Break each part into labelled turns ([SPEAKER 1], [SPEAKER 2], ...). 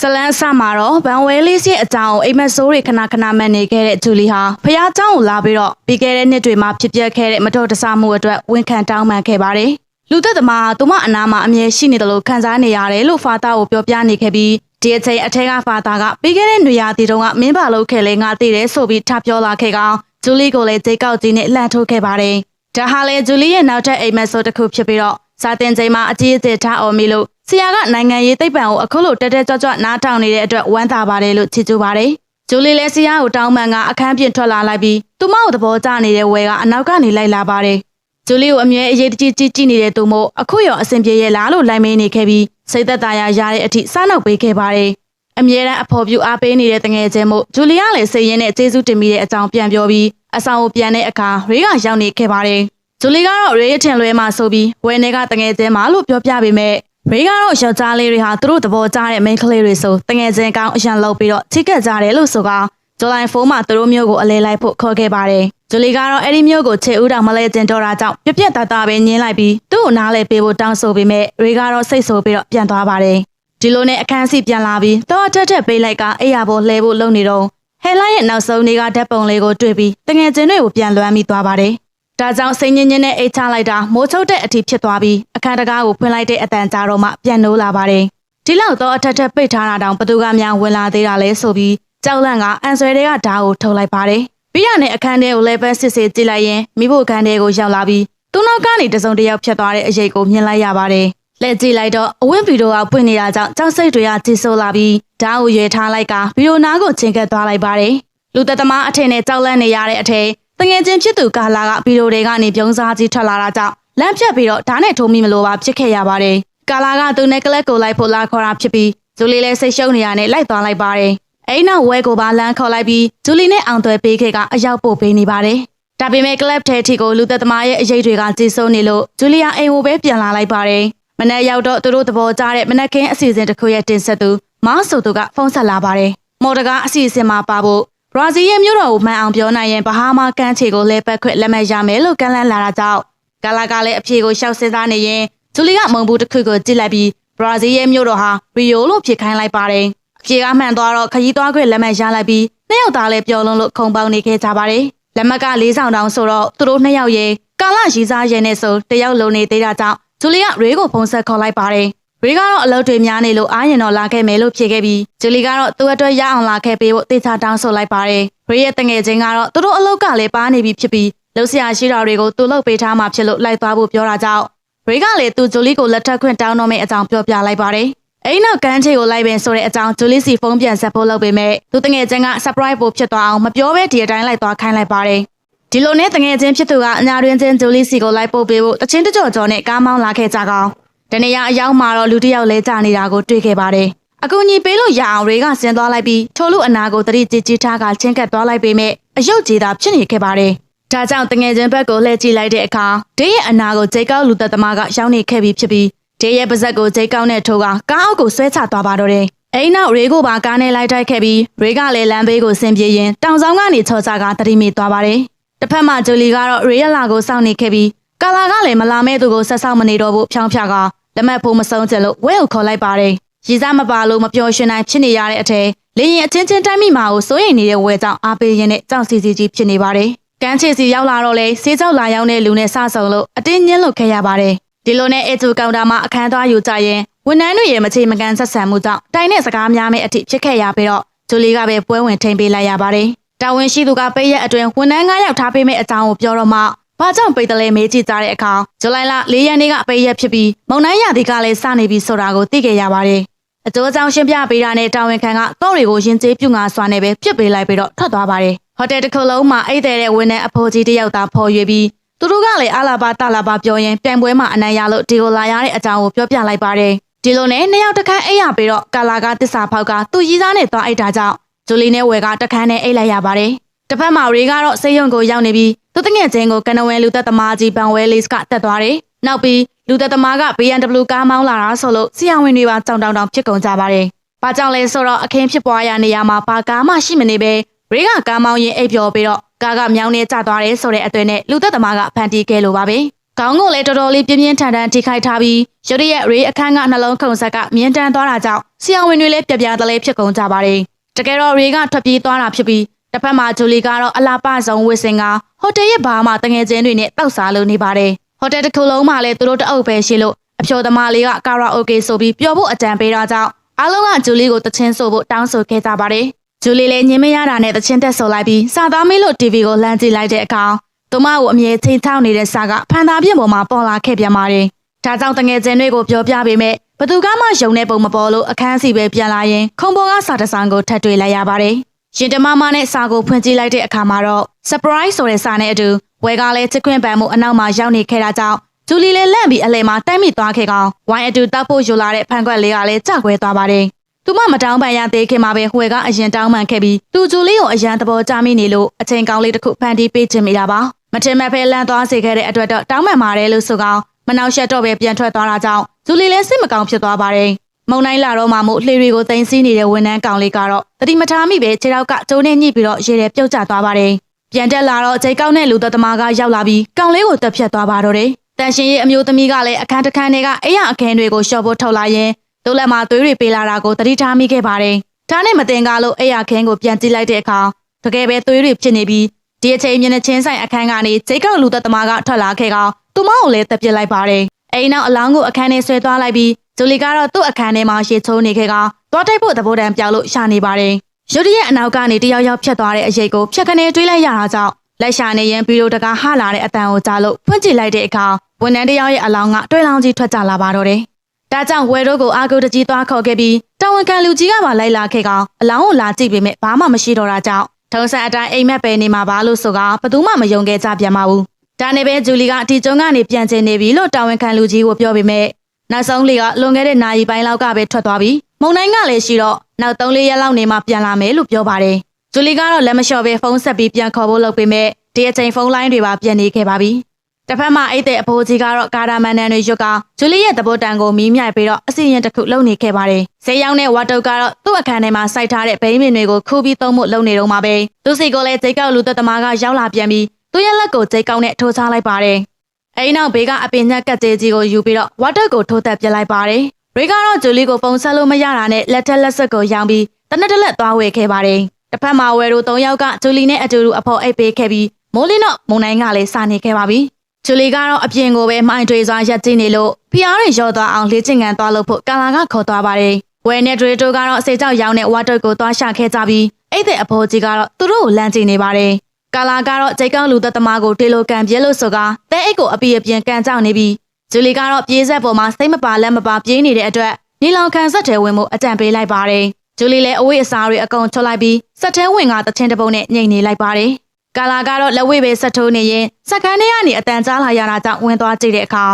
[SPEAKER 1] ဇလန်းဆမှာတော့ဗန်ဝဲလေးစီရဲ့အကြောင်းအိမ်မက်ဆိုးတွေခဏခဏမှန်နေခဲ့တဲ့ဂျူလီဟာဖះเจ้าကိုလာပြီးတော့ပြီးခဲ့တဲ့နှစ်တွေမှာဖြစ်ပျက်ခဲ့တဲ့မတော်တဆမှုအတွက်ဝန်ခံတောင်းပန်ခဲ့ပါတယ်။လူသက်သမားကသူမအနာမှာအမြဲရှိနေတယ်လို့ခံစားနေရတယ်လို့ဖာတာကိုပြောပြနေခဲ့ပြီးဒီအချိန်အထက်ကဖာတာကပြီးခဲ့တဲ့နေရာတီတုန်းကမင်းပါလို့ခဲ့လေငါသိတယ်ဆိုပြီးထပြောလာခဲ့ကောင်ဂျူလီကိုလည်းကြေကောက်ကြီးနဲ့လှန်ထုတ်ခဲ့ပါတယ်။ဒါဟာလေဂျူလီရဲ့နောက်ထပ်အိမ်မက်ဆိုးတစ်ခုဖြစ်ပြီးတော့စာတင်ချိန်မှာအကြီးအကျယ်ထားအောင်မီလို့ ဆရာကနိုင်ငံရေးသိပ္ပံကိုအခုလိုတက်တက်ကြွကြွနားထောင်နေတဲ့အတွက်ဝမ်းသာပါတယ်လို့ချီးကျူးပါတယ်။ဂျူလီလည်းဆရာကိုတောင်းပန်ကအခန်းပြင်ထွက်လာလိုက်ပြီးသူမကိုသဘောကျနေတဲ့ဝဲကအနောက်ကနေလိုက်လာပါတယ်။ဂျူလီကိုအမြဲအရေးတကြီးကြည့်ကြည့်နေတဲ့သူမို့အခုရောအဆင်ပြေရဲ့လားလို့လိုက်မေးနေခဲ့ပြီးစိတ်သက်သာရာရတဲ့အထိစားနောက်ပေးခဲ့ပါတယ်။အမြဲတမ်းအဖော်ပြူအားပေးနေတဲ့တငယ်ချင်းမို့ဂျူလီကလည်းစိတ်ရင်းနဲ့ကျေးဇူးတင်မိတဲ့အကြောင်းပြန်ပြောပြီးအဆောင်ကိုပြန်တဲ့အခါရေကရောက်နေခဲ့ပါတယ်။ဂျူလီကတော့ရေရထင်လွဲမှဆိုပြီးဝဲနေကတငယ်ချင်းမှလို့ပြောပြပေမဲ့ ရေကတော့ယောက်ျားလေးတွေဟာသူတို့သဘောကျတဲ့ main ကလေးတွေဆိုတငယ်ချင်းကောင်းအရန်လောက်ပြီးတော့ချိကက်ကြတယ်လို့ဆိုကောင်ဇူလိုင်4မှာသူတို့မျိုးကိုအလဲလိုက်ဖို့ခေါ်ခဲ့ပါတယ်။ဂျူလီကတော့အဲ့ဒီမျိုးကိုခြေဦးတောင်မလဲကျင်တော့တာကြောင့်ပြပြတတပဲညင်းလိုက်ပြီးသူ့ကိုနားလဲပေးဖို့တောင်းဆိုပေမဲ့ရေကတော့စိတ်ဆိုးပြီးတော့ပြန်သွားပါတယ်။ဒီလိုနဲ့အခန်းစီပြန်လာပြီးတော့တက်တက်ပေးလိုက်ကအိယာပေါ်လှဲဖို့လုပ်နေတော့ဟဲလာရဲ့နောက်ဆုံးနေ့ကဓာတ်ပုံလေးကိုတွေ့ပြီးတငယ်ချင်းတွေကိုပြန်လွှမ်းမိသွားပါတယ်။ ဒါကြောင့်စိတ်ညစ်ညစ်နဲ့အိတ်ချလိုက်တာမိုးချုပ်တဲ့အထိဖြစ်သွားပြီးအခန်းတကားကိုဖွင့်လိုက်တဲ့အတန်ကြာတော့မှပြန်နိုးလာပါတယ်။ဒီလောက်တော့အထက်ထက်ပိတ်ထားတာတောင်ဘသူကများဝင်လာသေးတာလဲဆိုပြီးကြောက်လန့်ကအန်ဆွဲတွေကဓာတ်ကိုထုတ်လိုက်ပါတယ်။ပြီးရတဲ့အခန်းထဲကိုလည်းပဲစစ်စစ်ကြည့်လိုက်ရင်မိဖို့အခန်းထဲကိုရောက်လာပြီးသူ့နောက်ကနေတစုံတစ်ယောက်ဖြတ်သွားတဲ့အရေးကိုမြင်လိုက်ရပါတယ်။လက်ကြည့်လိုက်တော့အဝင်းဗီဒီယိုကပွင့်နေတာကြောင့်ကြောက်စိတ်တွေကကြီးစိုးလာပြီးဓာတ်ကိုရွေထားလိုက်ကဗီဒီယိုနားကိုချင်းကပ်သွားလိုက်ပါတယ်။လူသက်သမားအထင်နဲ့ကြောက်လန့်နေရတဲ့အထက် တငယ်ချင်းဖြစ်သူကာလာကဗီဒီယိုတွေကနေပြုံးစားကြီးထွက်လာတာကြောင့်လမ်းဖြတ်ပြီးတော့ဓာတ်နဲ့ထိုးမိမလို့ပါဖြစ်ခဲ့ရပါတယ်။ကာလာကသူနဲ့ကလပ်ကိုလိုက်ဖို့လာခေါ်တာဖြစ်ပြီးဂျူလီလည်းစိတ်ရှုံးနေရနဲ့လိုက်သွားလိုက်ပါတယ်။အဲ့နောက်ဝဲကိုပါလမ်းခေါ်လိုက်ပြီးဂျူလီနဲ့အောင်သွဲပေးခဲ့ကအရောက်ပို့ပေးနေပါတယ်။ဒါပေမဲ့ကလပ်ထဲထိကိုလူသက်သမားရဲ့အရေးတွေကကြီးစိုးနေလို့ဂျူလီယာအိမ်ကိုပဲပြန်လာလိုက်ပါတယ်။မနက်ရောက်တော့သူတို့သဘောကျတဲ့မနက်ခင်းအစီအစဉ်တစ်ခုရဲ့တင်ဆက်သူမောင်ဆိုသူကဖုန်းဆက်လာပါတယ်။မော်တကားအစီအစဉ်မှာပါဖို့ ဘရာဇီးရဲ့မြို့တော်ကိုမှန်အောင်ပြောနိုင်ရင်ဘဟားမားကမ်းခြေကိုလဲပတ်ခွင့်လက်မှတ်ရမယ်လို့ကမ်းလှမ်းလာတာကြောင့်ဂါလာကလည်းအဖြေကိုရှောက်စင်းစားနေရင်ဂျူလီကမုံဘူးတစ်ခုကိုကြည့်လိုက်ပြီးဘရာဇီးရဲ့မြို့တော်ဟာရီယိုလို့ဖြစ်ခိုင်းလိုက်ပါတယ်။အဖြေကမှန်သွားတော့ခရီးသွားခွင့်လက်မှတ်ရလိုက်ပြီးနှစ်ယောက်သားလည်းပျော်လွန်းလို့ခုံပေါင်းနေခဲ့ကြပါတယ်။လက်မှတ်က၄ဆောင်တောင်ဆိုတော့သူတို့နှစ်ယောက်ရဲ့ကာလရီစားရဲနဲ့ဆိုတယောက်လုံးနေသေးတာကြောင့်ဂျူလီကရေကိုဖုံးဆက်ခေါ်လိုက်ပါတယ်။ ရေကတော့အလုပ်တွေများနေလို့အားရင်တော့လာခဲ့မယ်လို့ဖြေခဲ့ပြီးဂျူလီကတော့သူ့အတွက်ရအောင်လာခဲ့ပေးဖို့တေချာတောင်းဆိုလိုက်ပါတယ်။ရေရဲ့တငယ်ချင်းကတော့သူတို့အလုပ်ကလည်းပါနေပြီဖြစ်ပြီးလှုပ်ရှားရှိတာတွေကိုသူလုပ်ပေးထားမှဖြစ်လို့လိုက်သွားဖို့ပြောတာကြောင့်ရေကလည်းသူဂျူလီကိုလက်ထပ်ခွင့်တောင်းတော့မယ့်အကြောင်းပြောပြလိုက်ပါတယ်။အဲ့နောက်ကန်းချေကိုလိုက်ပင်ဆိုတဲ့အကြောင်းဂျူလီစီဖုန်းပြန်ဆက်ဖို့လုပ်ပေမဲ့သူတငယ်ချင်းက surprise ပို့ဖြစ်သွားအောင်မပြောဘဲဒီအတိုင်းလိုက်သွားခိုင်းလိုက်ပါတယ်။ဒီလိုနဲ့တငယ်ချင်းဖြစ်သူကအညာတွင်ချင်းဂျူလီစီကိုလိုက်ပို့ပေးဖို့တချင်းတကြော်ကြော်နဲ့ကားမောင်းလာခဲ့ကြကောင် တနေရအရောက်မှာတော့လူတစ်ယောက်လဲကြာနေတာကိုတွေ့ခဲ့ပါတယ်။အကူညီပေးလို့ရအောင်တွေကဆင်းသွားလိုက်ပြီးထိုလူအနာကိုတတိကြည်ကြည်ထားကချင်းကပ်သွားလိုက်ပေမဲ့အယုတ်ကြေးသာဖြစ်နေခဲ့ပါတယ်။ဒါကြောင့်တငယ်ချင်းဘက်ကိုလှည့်ကြည့်လိုက်တဲ့အခါဒေးရဲ့အနာကိုဂျေကောက်လူသက်သမားကရောက်နေခဲ့ပြီးဖြစ်ပြီးဒေးရဲ့ပါဇက်ကိုဂျေကောက်နဲ့ထိုးကကားအောက်ကိုဆွဲချသွားပါတော့တယ်။အိမ်နောက်ရေကိုပါကားနဲ့လိုက်တိုက်ခဲ့ပြီးရေကလည်းလမ်းဘေးကိုဆင်းပြေးရင်တောင်ဆောင်ကနေချော်ချကတတိမိသွားပါတယ်။တစ်ဖက်မှာဂျူလီကတော့ရေရလာကိုစောင့်နေခဲ့ပြီးကာလာကလည်းမလာမဲ့သူကိုဆက်ဆောက်မနေတော့ဘူးဖြောင်းဖြက လက်မတ်ဖို့မဆုံးချင်လို့ဝဲကိုခေါ်လိုက်ပါတယ်။ရီစားမပါလို့မပျော်ရွှင်နိုင်ဖြစ်နေရတဲ့အထက်လေရင်အချင်းချင်းတိုင်းမိမှာကိုစိုးရိမ်နေတဲ့ဝဲကြောင့်အားပေးရင်းနဲ့ကြောက်စီစီကြီးဖြစ်နေပါတယ်။ကန်းချေစီရောက်လာတော့လေဆေးကြောက်လာရောက်တဲ့လူနဲ့စဆုံလို့အတင်းညင်းလို့ခဲ့ရပါတယ်။ဒီလိုနဲ့အေတူကောင်တာမှာအခန်းသွားယူကြရင်ဝန်ထမ်းတွေရဲ့မချေမကန်ဆက်ဆံမှုကြောင့်တိုင်တဲ့စကားများမဲ့အထိဖြစ်ခဲ့ရပြီးတော့ဂျူလီကပဲပွဲဝင်ထိန်ပေးလိုက်ရပါတယ်။တာဝန်ရှိသူကပေးရက်အတွင်းဝန်ထမ်း9ယောက်ထားပေးမယ့်အကြောင်းကိုပြောတော့မှ ဘာကြောင့်ပိတ်တလဲမေးကြည့်ကြတဲ့အခါဇူလိုင်လ၄ရက်နေ့ကပိတ်ရက်ဖြစ်ပြီးမုံနှမ်းရသည်ကလည်းစနေပြီဆိုတာကိုသိခဲ့ရပါတယ်။အကျိုးအကြောင်းရှင်းပြပေးတာနဲ့တာဝန်ခံကတော့တွေကိုရင်ကျေးပြုငါစွာနဲ့ပဲပြစ်ပေးလိုက်ပြီးတော့ထွက်သွားပါတယ်။ဟိုတယ်တစ်ခုလုံးမှာအိတ်တဲ့ဝန်ထမ်းအဖိုးကြီးတယောက်သာဖော်ရွေပြီးသူတို့ကလည်းအလာပါတလာပါပြောရင်ပြိုင်ပွဲမှာအနိုင်ရလို့ဒီကိုလာရတဲ့အကြောင်းကိုပြောပြလိုက်ပါတယ်။ဒီလိုနဲ့နှစ်ယောက်တစ်ခန်းအိတ်ရပြီးတော့ကာလာကတစ္ဆာဖောက်ကသူ့ရီးစားနဲ့သွားအိတ်တာကြောင့်ဂျူလီနဲ့ဝယ်ကတခန်းနဲ့အိတ်လိုက်ရပါတယ်။ တစ်ဖက်မှာရေကတော့စိတ်ယုံကိုရောက်နေပြီးသူတငယ်ချင်းကိုကနဝဲလူသက်သမားကြီးဘန်ဝဲလေးစ်ကတက်သွားတယ်။နောက်ပြီးလူသက်သမားက BMW ကားမောင်းလာတာဆိုလို့ဆီယဝင်တွေပါကြောင်တောင်တောင်ဖြစ်ကုန်ကြပါတယ်။ဘာကြောင့်လဲဆိုတော့အခင်းဖြစ်ပွားရာနေရာမှာဘာကားမှရှိမနေပဲရေကကားမောင်းရင်အိပ်ပျော်ပြီးတော့ကားကမြောင်းနေကျသွားတယ်ဆိုတဲ့အသွင်နဲ့လူသက်သမားကဖန်တီးခဲ့လိုပါပဲ။ခေါင်းကိုလည်းတော်တော်လေးပြင်းပြင်းထန်ထန်ထိခိုက်ထားပြီးရုတ်တရက်ရေးအခန်းကနှလုံးခုန်ဆက်ကမြင်းတန်းသွားတာကြောင့်ဆရာဝန်တွေလည်းပြပြတလဲဖြစ်ကုန်ကြပါတယ်တကယ်တော့ရေးကထွက်ပြေးသွားတာဖြစ်ပြီး တစ်ဖက်မှာဂျူလီကတော့အလားပဆုံးဝစ်စင်ကဟိုတယ်ရဲ့ဘားမှာတငယ်ချင်းတွေနဲ့တောက်စားလို့နေပါတယ်ဟိုတယ်တစ်ခုလုံးမှာလည်းသူတို့တအုပ်ပဲရှိလို့အဖြော်သမားလေးကကာရာအိုကေဆိုပြီးပျော်ဖို့အကြံပေးတာကြောင့်အားလုံးကဂျူလီကိုတချင်းဆိုဖို့တောင်းဆိုခဲ့ကြပါတယ်ဂျူလီလည်းညင်မရတာနဲ့တချင်းတက်ဆိုလိုက်ပြီးစာသားမေးလို့ TV ကိုလှမ်းကြည့်လိုက်တဲ့အခါသူမကိုအမြဲချိန်ချောက်နေတဲ့စာကဖန်သားပြင်ပေါ်မှာပေါ်လာခဲ့ပြန်ပါတယ်ဒါကြောင့်တငယ်ချင်းတွေကိုပြောပြပေးမယ်ဘသူကမှယုံတဲ့ပုံမပေါ်လို့အခန်းစီပဲပြန်လာရင်ခုံပေါ်ကစာတစောင်ကိုထပ်တွေ့လိုက်ရပါတယ် ရင်တမမနဲ့စာကိုဖွင့်ကြည့်လိုက်တဲ့အခါမှာတော့ surprise ဆိုတဲ့စာနဲ့အတူဝဲကလည်းချစ်ခွင့်ပန်မှုအနောက်မှာရောက်နေခဲ့တာကြောင့်ဂျူလီလည်းလန့်ပြီးအလဲမှာတိုက်မိသွားခဲ့ကောင်ဝိုင်းအတူတောက်ဖို့ယူလာတဲ့ဖန်ခွက်လေးကလည်းကြောက်ခွဲသွားပါတယ်။သူမမတောင်းပန်ရသေးခင်မှာပဲဟွေကအရင်တောင်းပန်ခဲ့ပြီးသူဂျူလီကိုအရန်သဘောကျမိနေလို့အချိန်ကောင်းလေးတစ်ခုဖန်တီးပေးခြင်းမိတာပါ။မထင်မှတ်ဖဲလန့်သွားစေခဲ့တဲ့အတွက်တော့တောင်းပန်ပါတယ်လို့ဆိုကောင်မနှောက်ယှက်တော့ပဲပြန်ထွက်သွားတာကြောင့်ဂျူလီလည်းစိတ်မကောင်းဖြစ်သွားပါတယ်။ မုံတိုင်းလာတော့မှမို့လှေတွေကိုတင်စီးနေတဲ့ဝန်ထမ်းကောင်လေးကတော့တတိမထားမိပဲခြေထောက်ကကျုံနဲ့ညှိပြီးတော့ရေထဲပြုတ်ကျသွားပါတယ်။ပြန်တက်လာတော့အချိန်ကောင်းတဲ့လူသက်သမားကရောက်လာပြီးကောင်လေးကိုတက်ဖြတ်သွားပါတော့တယ်။တန်ရှင်ရဲ့အမျိုးသမီးကလည်းအခန်းတစ်ခန်းတွေကအိယာအခန်းတွေကိုရှော့ဖို့ထုတ်လာရင်သူ့လက်မှာသွေးတွေပေးလာတာကိုသတိထားမိခဲ့ပါတယ်။ဒါနဲ့မတင်ကားလို့အိယာခင်းကိုပြန်ကြည့်လိုက်တဲ့အခါတကယ်ပဲသွေးတွေဖြစ်နေပြီးဒီအချိန်မျက်နှာချင်းဆိုင်အခန်းကနေဂျိတ်ကောက်လူသက်သမားကထွက်လာခဲ့ကောင်သူမကိုလည်းတက်ပစ်လိုက်ပါတယ်။အိမ်နောက်အလောင်းကိုအခန်းထဲဆွဲသွားလိုက်ပြီး ဂျူလီကတော့သူ့အခန်းထဲမှာရှေ့ချိုးနေခဲ့ကောင်သွားတိုက်ဖို့သဘောတမ်းပြောက်လို့ရှာနေပါတယ်။ရုတ်တရက်အနောက်ကနေတယောက်ယောက်ဖြတ်သွားတဲ့အရေးကိုဖြတ်ကနေတွေးလိုက်ရတာကြောင့်လက်ရှာနေရင်ဗီဒီယိုတကာဟလာတဲ့အတန်ကိုကြားလို့ဖွင့်ကြည့်လိုက်တဲ့အခါဝန်ထမ်းတယောက်ရဲ့အလောင်းကတွဲလောင်းကြီးထွက်ကြလာပါတော့တယ်။ဒါကြောင့်ဝယ်တို့ကိုအာဂုတကြီးသွားခေါ်ခဲ့ပြီးတာဝန်ခံလူကြီးကပါလိုက်လာခဲ့ကောင်အလောင်းကိုလာကြည့်ပေမဲ့ဘာမှမရှိတော့တာကြောင့်ထုံးစံအတိုင်းအိမ်မက်ပဲနေမှာပါလို့ဆိုကဘသူမှမယုံခဲ့ကြပြန်ပါဘူး။ဒါနဲ့ပဲဂျူလီကအတီကျုံကနေပြန်ကျင်နေပြီလို့တာဝန်ခံလူကြီးကိုပြောပေမဲ့ နောက်ဆုံးလေကလွန်ခဲ့တဲ့နာရီပိုင်းလောက်ကပဲထွက်သွားပြီးမုံတိုင်းကလည်းရှိတော့နောက်3-4ရက်လောက်နေမှပြန်လာမယ်လို့ပြောပါတယ်။ဂျူလီကတော့လက်မလျှော့ပဲဖုန်းဆက်ပြီးပြန်ခေါ်ဖို့လုပ်ပေမဲ့ဒီအချိန်ဖုန်းလိုင်းတွေပါပြန်နေခဲ့ပါပြီ။တစ်ဖက်မှာအိတ်တဲ့အဖိုးကြီးကတော့ကာဒါမန်နန်တွေရွတ်ကဂျူလီရဲ့သဘောတန်ကိုမီးမြိုက်ပြီးတော့အစီရင်တစ်ခုလုပ်နေခဲ့ပါတယ်။ဈေးရောက်တဲ့ဝါတုတ်ကတော့သူ့အခန်းထဲမှာစိုက်ထားတဲ့ဘိန်းမင်တွေကိုခူးပြီးသုံးဖို့လုပ်နေတော့မှာပဲ။သူစီကိုလည်းဂျိတ်ကောက်လူသက်သမားကရောက်လာပြန်ပြီးသူ့ရဲ့လက်ကိုဂျိတ်ကောက်နဲ့ထိုးချလိုက်ပါတယ်။ အဲဒီနောက်ဘေးကအပင်ညက်ကက်သေးကြီးကိုယူပြီးတော့ဝါတုတ်ကိုထိုးသက်ပြလိုက်ပါတယ်။ရေကတော့ဂျူလီကိုပုံဆက်လို့မရတာနဲ့လက်ထက်လက်ဆက်ကိုရောင်းပြီးတနက်တလက်သွားဝယ်ခဲ့ပါတယ်။တစ်ဖက်မှာဝယ်တို့၃ယောက်ကဂျူလီနဲ့အတူတူအဖော်အိတ်ပေးခဲ့ပြီးမိုးလင်းတော့မုံနိုင်ကလည်းစာနေခဲ့ပါပြီ။ဂျူလီကတော့အပြင်ကိုပဲမှိုင်တွေစွာရက်ကြည့်နေလို့ဖျားတွေရော့သွားအောင်လေ့ကျင့်ခန်းသွားလို့ဖို့ကာလာကခေါ်သွားပါတယ်။ဝယ်နဲ့ဒရီတိုကတော့အစေကြောက်ရောင်းတဲ့ဝါတုတ်ကိုသွားရှာခဲ့ကြပြီးအဲ့တဲ့အဖိုးကြီးကတော့သူတို့ကိုလမ်းကြည့်နေပါတယ်။ ကာလာကတော့ဂျိတ်ကောင်းလူသက်သမားကိုတေလိုကန်ပြဲလို့ဆိုကတဲအိတ်ကိုအပြည့်အပြင်းကန်ကြောက်နေပြီးဂျူလီကတော့ပြေးဆက်ပေါ်မှာစိတ်မပါလက်မပါပြေးနေတဲ့အတွက်နီလောင်ခံဆက်ထဲဝင်မှုအကြံပေးလိုက်ပါတယ်။ဂျူလီလည်းအဝိအစားတွေအကုန်ချွတ်လိုက်ပြီးစက်ထဲဝင်ကတချင်းတပုံနဲ့ညိတ်နေလိုက်ပါတယ်။ကာလာကတော့လက်ဝိပဲဆက်ထိုးနေရင်စက်ခန်းထဲကနေအတန်ကြားလာရတာကြောင့်ဝင်သွားကြည့်တဲ့အခါ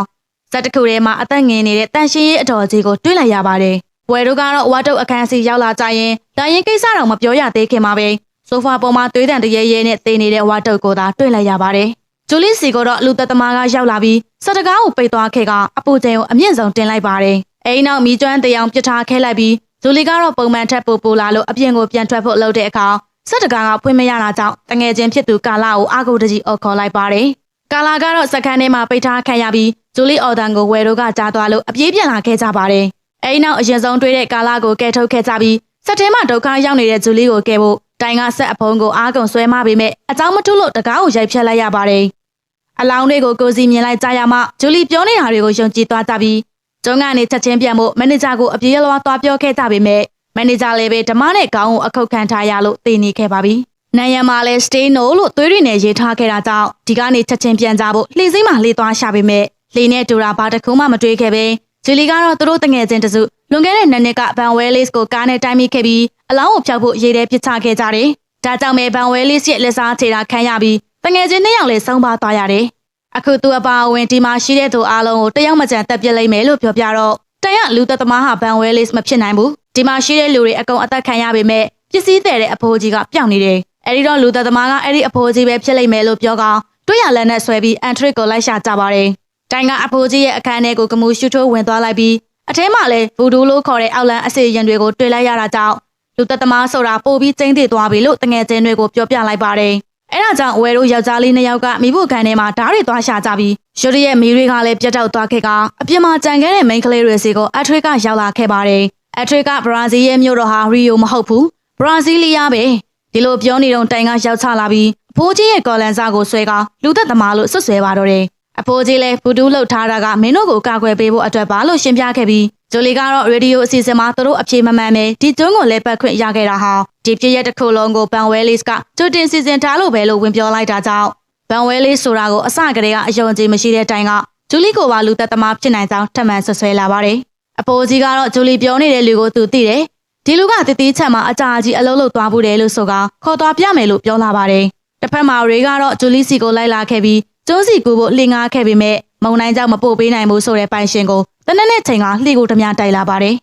[SPEAKER 1] စက်တစ်ခုထဲမှာအသက်ငင်နေတဲ့တန်ရှင်းရေးအတော်ကြီးကိုတွေ့လိုက်ရပါတယ်။ဝယ်တို့ကတော့ဝါတုတ်အခန်းစီရောက်လာကြရင်တာရင်ကိစ္စတော့မပြောရသေးခင်မှာပဲ ဆိုဖာပေါ်မှာတွေးတန်တရေရဲနဲ့တေးနေတဲ့ဝါတုတ်ကိုသာတွေ့လိုက်ရပါတယ်။ဂျူလီစီကတော့လူသက်သမားကရောက်လာပြီးစက်တကားကိုပိတ်သွားခဲ့ကအပူကျင်းကိုအမြင့်ဆုံးတင်လိုက်ပါတယ်။အဲဒီနောက်မီးကျွမ်းတရားပြစ်ထားခဲလိုက်ပြီးဂျူလီကတော့ပုံမှန်ထက်ပိုပိုလာလို့အပြင်ကိုပြန်ထွက်ဖို့လုပ်တဲ့အခါစက်တကားကဖွင့်မရတာကြောင့်တငယ်ချင်းဖြစ်သူကာလာကိုအာကိုတကြီးအော်ခေါ်လိုက်ပါတယ်။ကာလာကတော့စက်ခန်းထဲမှာပိတ်ထားခံရပြီးဂျူလီအော်တန်ကိုဝယ်တို့ကကြားသွားလို့အပြေးပြန်လာခဲ့ကြပါတယ်။အဲဒီနောက်အရင်ဆုံးတွေ့တဲ့ကာလာကိုကဲထုတ်ခဲ့ကြပြီးစက်ထဲမှာဒုက္ခရောက်နေတဲ့ဂျူလီကိုကဲဖို့ တိုင်ကဆက်အဖုံးကိုအားကုန်ဆွဲမပေမဲ့အကြောင်းမထုလို့တကားကိုရိုက်ဖြတ်လိုက်ရပါတယ်။အလောင်းတွေကိုကိုစီမြင်လိုက်ကြရမှဂျူလီပြောနေတာတွေကိုယုံကြည်သွားကြပြီးကျုံးကနေချက်ချင်းပြန်ဖို့မန်နေဂျာကိုအပြေးလွှားသွားပြောခဲ့ကြပေမဲ့မန်နေဂျာလည်းပဲဓမ္မနဲ့ခေါင်းကိုအခုတ်ခံထားရလို့သိနေခဲ့ပါပြီ။နိုင်ရမှာလဲ stay no လို့သွေးရည်နဲ့ရေးထားခဲ့တာကြောင့်ဒီကနေချက်ချင်းပြန်ကြဖို့လှေစိမ့်မှလှေသွားရှာပေမဲ့လှေနဲ့တူတာဘာတစ်ခုမှမတွေးခဲ့ပဲ ဂျီလီကတော့သူတို့တငယ်ချင်းတစုလွန်ခဲ့တဲ့နှစ်နှစ်ကဘန်ဝဲလေးစ်ကိုကားနဲ့တိုင်းမိခဲ့ပြီးအလောင်းကိုဖျောက်ဖို့ရေထဲပစ်ချခဲ့ကြတယ်။ဒါကြောင့်ပဲဘန်ဝဲလေးစ်ရဲ့လက်စားချေတာခံရပြီးတငယ်ချင်းနှစ်ယောက်လည်းဆုံးပါသွားရတယ်။အခုသူအပါအဝင်ဒီမှာရှိတဲ့သူအားလုံးကိုတယောက်မကြံတက်ပြစ်လိုက်မယ်လို့ပြောပြတော့တရလူသက်သမားဟာဘန်ဝဲလေးစ်မဖြစ်နိုင်ဘူး။ဒီမှာရှိတဲ့လူတွေအကုန်အသက်ခံရပေမဲ့ပစ္စည်းတဲ့တဲ့အဖိုးကြီးကပျောက်နေတယ်။အဲဒီတော့လူသက်သမားကအဲ့ဒီအဖိုးကြီးပဲဖြစ်လိမ့်မယ်လို့ပြောကောင်တွေ့ရလက်နဲ့ဆွဲပြီးအန်ထရစ်ကိုလိုက်ရှာကြပါတယ်။ တိုင်ကအဖိုးကြီးရဲ့အခန်းထဲကိုကမူရှူထိုးဝင်သွားလိုက်ပြီးအထဲမှာလည်းဘူဒူလို့ခေါ်တဲ့အောက်လန်အစီရင်တွေကိုတွေ့လိုက်ရတာကြောင့်လူသက်သမားဆိုတာပို့ပြီးကျင်းတည်သွားပြီလို့တငယ်ချင်းတွေကိုပြောပြလိုက်ပါတယ်အဲ့ဒါကြောင့်ဝယ်တို့ယောက်ျားလေးနှစ်ယောက်ကမိဖို့ကန်ထဲမှာဓာတ်တွေသွားရှာကြပြီးရုတ်တရက်မိတွေကလည်းပြတ်တောက်သွားခဲ့ကအပြင်မှာကြံခဲ့တဲ့မိန်းကလေးတွေစီကိုအထရစ်ကရောက်လာခဲ့ပါတယ်အထရစ်ကဘရာဇီးရဲ့မြို့တော်ဟာရီယိုမဟုတ်ဘူးဘရာဇီးလီးယားပဲဒီလိုပြောနေတော့တိုင်ကရောက်ချလာပြီးအဖိုးကြီးရဲ့ကော်လန်စာကိုဆွဲကလူသက်သမားလို့ဆွတ်ဆွဲပါတော့တယ် အဖိုးကြီးလည်းဘူဒူးလှုပ်ထားတာကမင်းတို့ကိုကာကွယ်ပေးဖို့အတွက်ပါလို့ရှင်းပြခဲ့ပြီးဂျိုလီကတော့ရေဒီယိုအစီအစဉ်မှာသူတို့အပြေမမှန်ပဲဒီကျွန်းကိုလည်းပတ်ခွင့်ရခဲ့တာဟာဒီပြည့်ရက်တစ်ခုလုံးကိုပန်ဝဲလစ်ကကြိုတင်စီစဉ်ထားလို့ပဲလို့ဝင်ပြောလိုက်တာကြောင့်ပန်ဝဲလစ်ဆိုတာကိုအစကတည်းကအယုံကြည်မရှိတဲ့တိုင်ကဂျူလီကိုပါလူသက်သမားဖြစ်နိုင်ကြောင်းထပ်မံဆွဆွဲလာပါတယ်အဖိုးကြီးကတော့ဂျူလီပြောနေတဲ့လူကိုသူသိတယ်ဒီလူကတတိချက်မှာအကြာကြီးအလုံးလုံးသွားဘူးတယ်လို့ဆိုကခေါ်သွားပြမယ်လို့ပြောလာပါတယ်တစ်ဖက်မှာရေကတော့ဂျူလီစီကိုလိုက်လာခဲ့ပြီး ကျွန်းစီကူဖို့လှင်ငားခဲ့ပြီးမဲ့မုံနိုင်ကြောင့်မပို့ပေးနိုင်ဘူးဆိုတဲ့ပိုင်ရှင်ကိုတနက်နေ့ချိန်ကလှေကိုတမတိုက်လာပါတယ်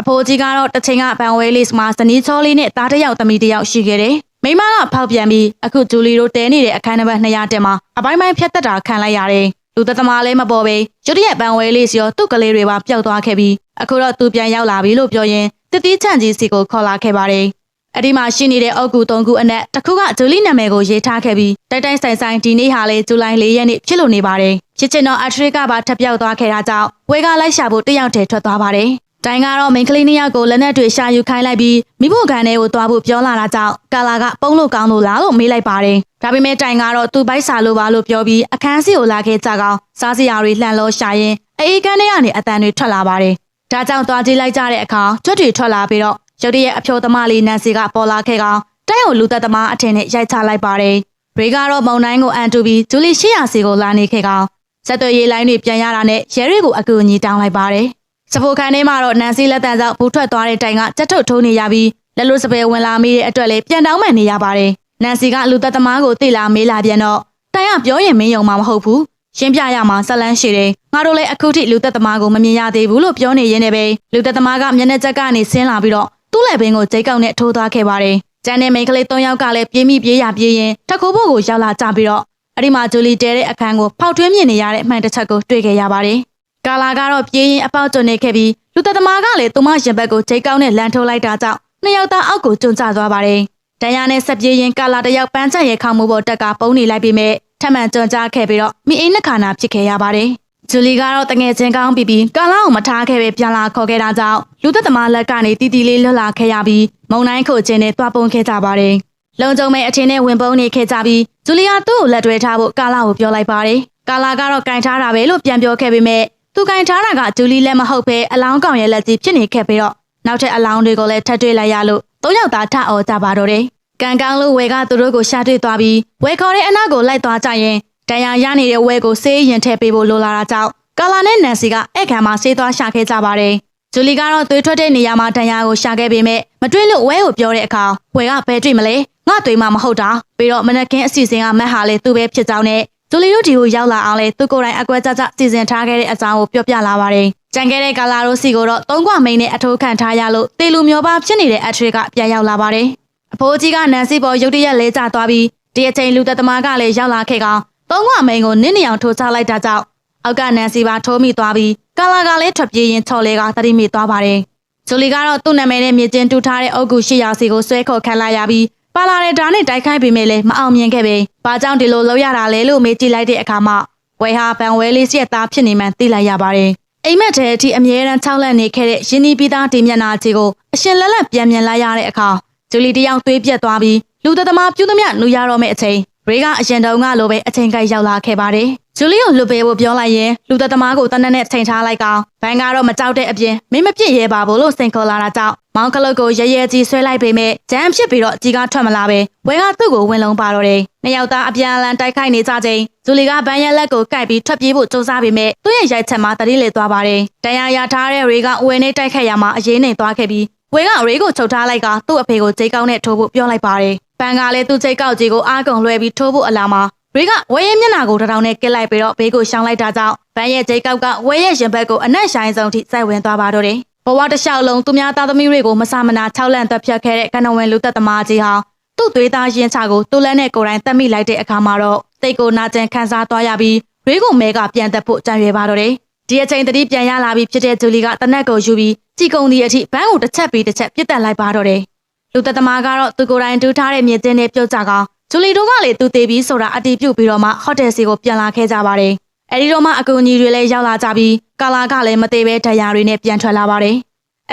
[SPEAKER 1] အဖိုးကြီးကတော့တစ်ချိန်ကဘန်ဝဲလစ်မှာဇနီးချောလေးနဲ့သားတစ်ယောက်သမီးတစ်ယောက်ရှိခဲ့တယ်မိမကဖောက်ပြန်ပြီးအခုဂျူလီတို့တဲနေတဲ့အခန်းနံပါတ်200တက်မှာအပိုင်းပိုင်းဖြတ်သက်တာခံလိုက်ရတယ်လူသက်သမားလည်းမပေါ်ပဲရုတ်တရက်ပန်ဝဲလေးစီရောသူ့ကလေးတွေပါပျောက်သွားခဲ့ပြီးအခုတော့သူပြန်ရောက်လာပြီလို့ပြောရင်တတိချန့်ကြီးစီကိုခေါ်လာခဲ့ပါတယ်။ အဲ့ဒီမှာရှိနေတဲ့အုပ်ကူ၃ခုအနက်တစ်ခုကဂျူလီနာမည်ကိုရေးထားခဲ့ပြီးတိုက်တိုက်ဆိုင်ဆိုင်ဒီနေ့ဟာလေဇူလိုင်၄ရက်နေ့ဖြစ်လို့နေပါတယ်။ဖြစ်ချင်တော့အထရစ်ကပါထပ်ပြောက်သွားခဲ့တာကြောင့်ဝဲကလိုက်ရှာဖို့တယောက်တည်းထွက်သွားပါတယ်။တိုင်ကတော့မိန်ကလေးနှစ်ယောက်ကိုလက်နက်တွေရှာယူခိုင်းလိုက်ပြီးမိဖို့ကန်ထဲကိုသွားဖို့ပြောလာတာကြောင့်ကာလာကပုံလို့ကောင်းလို့လားလို့မေးလိုက်ပါတယ်။ဒါပေမဲ့တိုင်ကတော့သူ့ဘိုက်စာလိုပါလို့ပြောပြီးအခန်းစီကိုလာခဲ့ကြကောင်စားစရာတွေလှန်လို့ရှာရင်အေးကန်းထဲကနေအတန်တွေထွက်လာပါတယ်။ဒါကြောင့်သွားကြည့်လိုက်ကြတဲ့အခါကြွက်တွေထွက်လာပြီးတော့ ရုတ်တရက်အဖြိုသမားလေးနန်စီကပေါ်လာခဲ့ကောင်တိုက်ကိုလူသက်သမားအထင်နဲ့ရိုက်ချလိုက်ပါတယ်။ရေကတော့မုံတိုင်းကိုအန်တူပြီးဂျူလီ800စီကိုလာနေခဲ့ကောင်ဆက်သွယ်ရေးလိုင်းတွေပြန်ရတာနဲ့ရဲတွေကိုအကူအညီတောင်းလိုက်ပါတယ်။စဖိုခံထဲမှာတော့နန်စီလက်တန်ကြောင့်ဘူးထွက်သွားတဲ့တိုင်ကကြက်ထုတ်ထိုးနေရပြီးလက်လို့စပယ်ဝင်လာမိတဲ့အတွက်လည်းပြန်တောင်းမှန်နေရပါတယ်။နန်စီကလူသက်သမားကိုသိလာမေးလာပြန်တော့တိုင်ကပြောရင်မင်းယုံမှာမဟုတ်ဘူး။ရှင်းပြရမှာဇလန်းရှိတယ်။ငါတို့လည်းအခုထိလူသက်သမားကိုမမြင်ရသေးဘူးလို့ပြောနေရင်းနဲ့ပဲလူသက်သမားကမျက်နှာချက်ကနေဆင်းလာပြီးတော့ သူ့လက်ပင်ကိုဂျိတ်ကောက်နဲ့ထိုးသွားခဲ့ပါတယ်။ကျန်တဲ့မိန်းကလေး၃ယောက်ကလည်းပြေးမိပြေးရပြေးရင်တခိုးဖို့ကိုရောက်လာကြပြီးတော့အဲ့ဒီမှာဂျူလီတဲတဲ့အခန်းကိုဖောက်ထွင်းမြင်နေရတဲ့အမှန်တစ်ချက်ကိုတွေ့ခဲ့ရပါတယ်။ကာလာကတော့ပြေးရင်အပေါက်ကျွနေခဲ့ပြီးလူသက်သမားကလည်းသူမရင်ဘက်ကိုဂျိတ်ကောက်နဲ့လန်ထိုးလိုက်တာကြောင့်နှစ်ယောက်သားအောက်ကိုကျွန်းကျသွားပါတယ်။တန်ရနဲ့ဆက်ပြေးရင်ကာလာတယောက်ပန်းချက်ရဲခေါမှုပေါ်တက်ကပုံနေလိုက်ပြီးမဲ့ထပ်မံကျွန်းကျခဲ့ပြီးတော့မိအိမ်နှခါနာဖြစ်ခဲ့ရပါတယ်။ ဂျူလီကတော့တငယ်ချင်းကောင်းပြီးပြီးကာလာကိုမထားခဲ့ပဲပြန်လာခေါ်ခဲ့တာကြောင့်လူသက်သမားလက်ကနေတီတီလေးလွတ်လာခဲ့ရပြီးမုံတိုင်းခုချင်းနဲ့တွားပုံခဲ့ကြပါတယ်။လုံကြုံမဲ့အထင်းနဲ့ဝင်ပုံနေခဲ့ကြပြီးဂျူလီယာသူ့ကိုလက်တွဲထားဖို့ကာလာကိုပြောလိုက်ပါတယ်။ကာလာကတော့ကင်ထားတာပဲလို့ပြန်ပြောခဲ့ပေမဲ့သူကင်ထားတာကဂျူလီလက်မဟုတ်ပဲအလောင်းကောင်ရဲ့လက်ကြီးဖြစ်နေခဲ့ပြီးတော့နောက်ထပ်အလောင်းတွေကိုလည်းထပ်တွေ့လိုက်ရလို့သုံးယောက်သားထအော်ကြပါတော့တယ်။ကံကောင်းလို့ဝဲကသူတို့ကိုရှာတွေ့သွားပြီးဝဲခေါ်တဲ့အနောက်ကိုလိုက်သွားကြရင် တန်ရာရနေတဲ့ဝဲကိုဆေးရင်ထည့်ပေးဖို့လိုလာတာကြောင့်ကာလာနဲ့နန်စီကအဲ့ခံမှာဆေးသွားရှာခဲ့ကြပါတယ်။ဂျူလီကတော့သွေးထွက်တဲ့နေရာမှာတန်ရာကိုရှာခဲ့ပေမဲ့မတွေ့လို့ဝဲကိုပြောတဲ့အခါဝဲကဘယ်တွေ့မလဲငါတွေ့မှမဟုတ်တာပြီးတော့မနက်ခင်းအစီအစဉ်ကမက်ဟာလေသူ့ပဲဖြစ်ကြောင်းနဲ့ဂျူလီတို့ဒီကိုရောက်လာအောင်လေသူကိုယ်တိုင်အကွက်ကြကြစီစဉ်ထားခဲ့တဲ့အကြောင်းကိုပြောပြလာပါတယ်။ကြံခဲ့တဲ့ကာလာတို့စီကိုတော့သုံးခွမိန်နဲ့အထိုးခံထားရလို့တေလူမျိုးပါဖြစ်နေတဲ့အထရစ်ကပြန်ရောက်လာပါတယ်။အဖိုးကြီးကနန်စီပေါ်ရုတ်တရက်လဲကျသွားပြီးဒီအချိန်လူသက်သမားကလည်းရောက်လာခဲ့ကောင် သုံးခွမိန်ကိုနင်းနေအောင်ထိုးချလိုက်တာကြောင့်အောက်ကနန်စီပါထိုးမိသွားပြီးကာလာကလည်းထွက်ပြေးရင်ချော်လေကသတိမိသွားပါတယ်။ဂျူလီကတော့သူ့နာမည်နဲ့မြေကျင်းတူထားတဲ့အုပ်ကူ၈ရာစီကိုဆွဲခေါ်ခံလိုက်ရပြီးပါလာတဲ့ဓာတ်နဲ့တိုက်ခိုက်ပေမဲ့လည်းမအောင်မြင်ခဲ့ပဲ။ဘာကြောင့်ဒီလိုလုပ်ရတာလဲလို့မေးကြည့်လိုက်တဲ့အခါမှာဝဲဟာဘန်ဝဲလေးစီရဲ့သားဖြစ်နေမှန်းသိလိုက်ရပါတယ်။အိမ်မက်တဲ့အထိအမြဲတမ်းခြောက်လန့်နေခဲ့တဲ့ရင်းနှီးပြီးသားဒီမျက်နှာကြီးကိုအရှင်လက်လက်ပြန်မြင်လိုက်ရတဲ့အခါဂျူလီတယောက်သွေးပြက်သွားပြီးလူသက်သမားပြုသမျှနူရတော့မယ့်အချိန် ရေကအရင်တုန်းကလိုပဲအချိန်ကိုက်ရောက်လာခဲ့ပါတယ်။ဂျူလီကိုလွတ်ပေးဖို့ပြောလိုက်ရင်လူသက်သမားကိုတနက်နဲ့ချိန်ထားလိုက်ကောင်ဘန်ကတော့မကြောက်တဲ့အပြင်မင်းမပြစ်ရဲပါဘူးလို့စိန်ခေါ်လာတာကြောင့်မောင်ကလုတ်ကိုရဲရဲကြီးဆွဲလိုက်ပေမဲ့ဂျမ်ဖြစ်ပြီးတော့ကြီးကားထွက်မလာပဲဝဲကသူ့ကိုဝင်လုံးပါတော့တယ်။နှစ်ယောက်သားအပြန်အလှန်တိုက်ခိုက်နေကြချိန်ဂျူလီကဘန်ရဲ့လက်ကိုကိုက်ပြီးထွက်ပြေးဖို့ကြိုးစားပေမဲ့သူ့ရဲ့ရိုက်ချက်မှာတတိလေသွားပါတယ်။တန်ရာရထားတဲ့ရေကဝဲနေတိုက်ခတ်ရမှာအရေးနေသွားခဲ့ပြီးဝဲကရေကိုချုပ်ထားလိုက်ကသူ့အဖေကိုဂျိတ်ကောင်းနဲ့ထိုးဖို့ပြောလိုက်ပါတယ်။ ဘန်ကလည်းသူ့ဂျိတ်ကောက်ကြီးကိုအားကုန်လွှဲပြီးထိုးဖို့အလာမှာရေကဝဲရဲ့မျက်နှာကိုတထောင်နဲ့ကစ်လိုက်ပြီးတော့ဘေးကိုရှောင်းလိုက်တာကြောင့်ဘန်ရဲ့ဂျိတ်ကောက်ကဝဲရဲ့ရင်ဘက်ကိုအနက်ဆိုင်ဆုံးထိစိုက်ဝင်သွားပါတော့တယ်။ဘဝတစ်လျှောက်လုံးသူများသားသမီးတွေကိုမဆမနာ၆လန့်တက်ဖြတ်ခဲ့တဲ့ကနဝင်လူသက်သမားကြီးဟာသူ့သွေးသားရင်ချကိုတူလက်နဲ့ကိုယ်တိုင်တက်မိလိုက်တဲ့အခါမှာတော့တိတ်ကိုနာကျင်ခံစားသွားရပြီးရေကိုမဲကပြန်တက်ဖို့ကြံရွယ်ပါတော့တယ်။ဒီအချိန်တတိပြန်ရလာပြီးဖြစ်တဲ့ဂျူလီကတနက်ကိုယူပြီးကြည်ကုံဒီအထိဘန်းကိုတစ်ချက်ပြီးတစ်ချက်ပြစ်တက်လိုက်ပါတော့တယ်။ လူသက်သမားကတော့သူကိုယ်တိုင်တူးထားတဲ့မြေကျင်းနဲ့ပြုတ်ကြကောင်ဂျူလီတို့ကလည်းသူသေးပြီးဆိုတာအတီးပြုတ်ပြီးတော့မှဟိုတယ်စီကိုပြန်လာခဲ့ကြပါတယ်အဲဒီတော့မှအကူအညီတွေလည်းရောက်လာကြပြီးကာလာကလည်းမသေးပဲတရားတွေနဲ့ပြန်ထွက်လာပါတယ်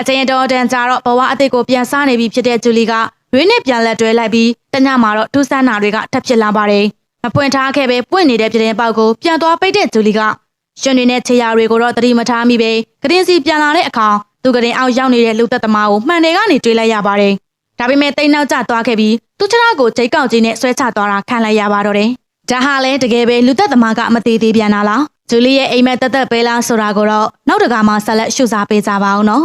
[SPEAKER 1] အချိန်တော်တန်ကြာတော့ဘဝအသေးကိုပြန်စားနေပြီဖြစ်တဲ့ဂျူလီကရွေးနဲ့ပြန်လက်တွဲလိုက်ပြီးတညမှာတော့ထူးဆန်းတာတွေကထပ်ဖြစ်လာပါတယ်မပွင့်ထားခဲ့ပဲပွင့်နေတဲ့ပြတင်းပေါက်ကိုပြန်သွားပိတ်တဲ့ဂျူလီကရှင်တွေနဲ့ခြေရာတွေကိုတော့တတိမထားမိပဲကတင်းစီပြန်လာတဲ့အခါသူကတင်းအောက်ရောက်နေတဲ့လူသက်သမားကိုမှန်တယ်ကနေတွေးလိုက်ရပါတယ် ဒါပေမဲ့တိတ်နောက်ကျသွားခဲ့ပြီးသူချရာကိုဂျိတ်ကောက်ကြီးနဲ့ဆွဲချသွားတာခံလိုက်ရပါတော့တယ်ဒါဟာလည်းတကယ်ပဲလူသက်သမားကမသေးသေးပြန်လာလားဂျူလီရဲ့အိမ်မက်တက်တက်ပဲလားဆိုတာကိုတော့နောက်တကမှဆက်လက်ရှုစားပေးကြပါအောင်နော်